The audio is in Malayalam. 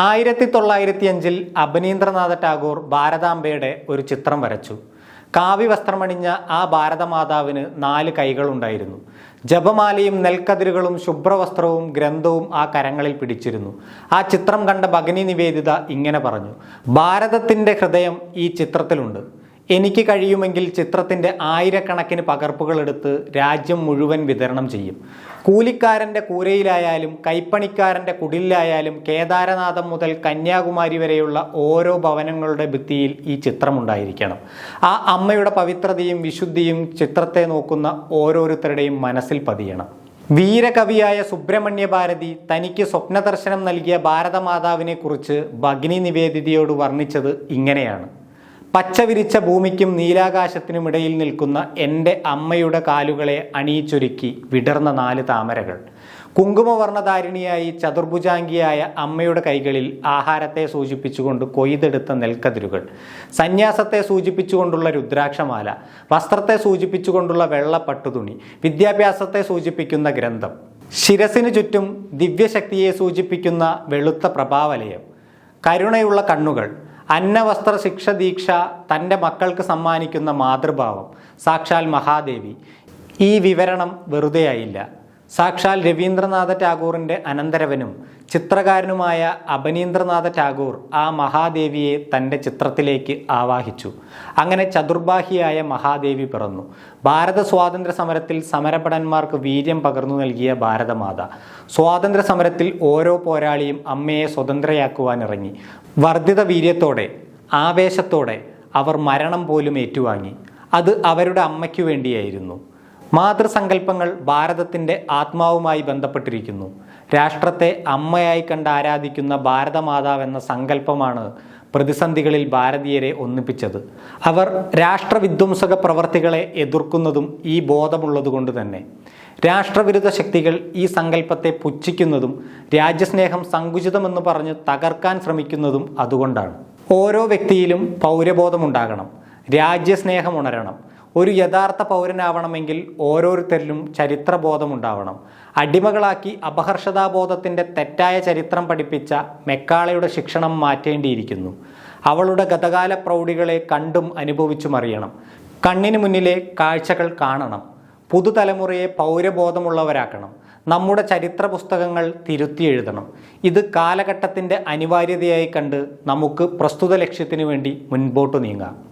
ആയിരത്തി തൊള്ളായിരത്തി അഞ്ചിൽ അഭിനീന്ദ്രനാഥ ടാഗോർ ഭാരതാംബയുടെ ഒരു ചിത്രം വരച്ചു. കാവി വസ്ത്രമണിഞ്ഞ ആ ഭാരതമാതാവിന് നാല് കൈകളുണ്ടായിരുന്നു. ജപമാലയും നെൽക്കതിരുകളും ശുഭ്രവസ്ത്രവും ഗ്രന്ഥവും ആ കരങ്ങളിൽ പിടിച്ചിരുന്നു. ആ ചിത്രം കണ്ട ഭഗനി നിവേദിത ഇങ്ങനെ പറഞ്ഞു ഭാരതത്തിന്റെ ഹൃദയം ഈ ചിത്രത്തിലുണ്ട്. എനിക്ക് കഴിയുമെങ്കിൽ ചിത്രത്തിന്റെ ആയിരക്കണക്കിന് പകർപ്പുകളെടുത്ത് രാജ്യം മുഴുവൻ വിതരണം ചെയ്യും. കൂലിക്കാരന്റെ കൂരയിലായാലും കൈപ്പണിക്കാരന്റെ കുടിലായാലും കേദാരനാഥം മുതൽ കന്യാകുമാരി വരെയുള്ള ഓരോ ഭവനങ്ങളുടെ ഭിത്തിയിൽ ഈ ചിത്രമുണ്ടായിരിക്കണം ആ അമ്മയുടെ പവിത്രതയും വിശുദ്ധിയും ചിത്രത്തെ നോക്കുന്ന ഓരോരുത്തരുടെയും മനസ്സിൽ പതിയണം. വീരകവിയായ സുബ്രഹ്മണ്യ ഭാരതി തനിക്ക് സ്വപ്നദർശനം നൽകിയ ഭാരതമാതാവിനെക്കുറിച്ച് ഭഗിനി നിവേദിതയോട് വർണിച്ചത് ഇങ്ങനെയാണ്. പച്ച വിരിച്ച ഭൂമിക്കും നീലാകാശത്തിനും ഇടയിൽ നിൽക്കുന്ന എന്റെ അമ്മയുടെ കാലുകളെ അണിയിച്ചൊരുക്കി വിടർന്ന നാല് താമരകൾ. കുങ്കുമവർണധാരിണിയായി ചതുർഭുജാംഗിയായ അമ്മയുടെ കൈകളിൽ ആഹാരത്തെ സൂചിപ്പിച്ചുകൊണ്ട് കൊയ്തെടുത്ത നെൽക്കതിരുകൾ. സന്യാസത്തെ സൂചിപ്പിച്ചുകൊണ്ടുള്ള രുദ്രാക്ഷമാല വസ്ത്രത്തെ സൂചിപ്പിച്ചുകൊണ്ടുള്ള വെള്ളപ്പട്ടുതുണി വിദ്യാഭ്യാസത്തെ സൂചിപ്പിക്കുന്ന ഗ്രന്ഥം ശിരസിനു ചുറ്റും ദിവ്യശക്തിയെ സൂചിപ്പിക്കുന്ന വെളുത്ത പ്രഭാവലയം കരുണയുള്ള കണ്ണുകൾ അന്നവസ്ത്ര ശിക്ഷ ദീക്ഷ തന്റെ മക്കൾക്ക് സമ്മാനിക്കുന്ന മാതൃഭാവം സാക്ഷാൽ മഹാദേവി. ഈ വിവരണം വെറുതെയായില്ല. സാക്ഷാൽ രവീന്ദ്രനാഥ ടാഗോറിന്റെ അനന്തരവനും ചിത്രകാരനുമായ അപനീന്ദ്രനാഥ ടാഗോർ ആ മഹാദേവിയെ തന്റെ ചിത്രത്തിലേക്ക് ആവാഹിച്ചു. അങ്ങനെ ചതുർബാഹിയായ മഹാദേവി പിറന്നു. ഭാരത സ്വാതന്ത്ര്യ സമരത്തിൽ സമരഭടന്മാർക്ക് വീര്യം പകർന്നു നൽകിയ ഭാരതമാത. സ്വാതന്ത്ര്യ സമരത്തിൽ ഓരോ പോരാളിയും അമ്മയെ സ്വതന്ത്രയാക്കുവാനിറങ്ങി. വർദ്ധിത വീര്യത്തോടെ ആവേശത്തോടെ അവർ മരണം പോലും ഏറ്റുവാങ്ങി. അത് അവരുടെ അമ്മയ്ക്കു വേണ്ടിയായിരുന്നു. മാതൃസങ്കല്പങ്ങൾ ഭാരതത്തിന്റെ ആത്മാവുമായി ബന്ധപ്പെട്ടിരിക്കുന്നു. രാഷ്ട്രത്തെ അമ്മയായി കണ്ട് ആരാധിക്കുന്ന ഭാരതമാതാവെന്ന സങ്കല്പമാണ് പ്രതിസന്ധികളിൽ ഭാരതീയരെ ഒന്നിപ്പിച്ചത്. അവർ രാഷ്ട്രവിധ്വംസക പ്രവർത്തികളെ എതിർക്കുന്നതും ഈ ബോധമുള്ളതുകൊണ്ട് തന്നെ. രാഷ്ട്രവിരുദ്ധ ശക്തികൾ ഈ സങ്കല്പത്തെ പുച്ഛിക്കുന്നതും രാജ്യസ്നേഹം സങ്കുചിതമെന്ന് പറഞ്ഞ് തകർക്കാൻ ശ്രമിക്കുന്നതും അതുകൊണ്ടാണ്. ഓരോ വ്യക്തിയിലും പൗരബോധമുണ്ടാകണം. രാജ്യസ്നേഹം ഉണരണം. ഒരു യഥാർത്ഥ പൗരനാവണമെങ്കിൽ ഓരോരുത്തരിലും ചരിത്രബോധമുണ്ടാവണം. അടിമകളാക്കി അപഹർഷതാബോധത്തിന്റെ തെറ്റായ ചരിത്രം പഠിപ്പിച്ച മെക്കാളയുടെ ശിക്ഷണം മാറ്റേണ്ടിയിരിക്കുന്നു. അവളുടെ ഗതകാല പ്രൗഢികളെ കണ്ടും അനുഭവിച്ചും അറിയണം. കണ്ണിന് മുന്നിലെ കാഴ്ചകൾ കാണണം. പുതുതലമുറയെ പൗരബോധമുള്ളവരാക്കണം. നമ്മുടെ ചരിത്ര പുസ്തകങ്ങൾ തിരുത്തി എഴുതണം. ഇത് കാലഘട്ടത്തിന്റെ അനിവാര്യതയായി കണ്ട് നമുക്ക് പ്രസ്തുത ലക്ഷ്യത്തിനു വേണ്ടി മുൻപോട്ട് നീങ്ങാം.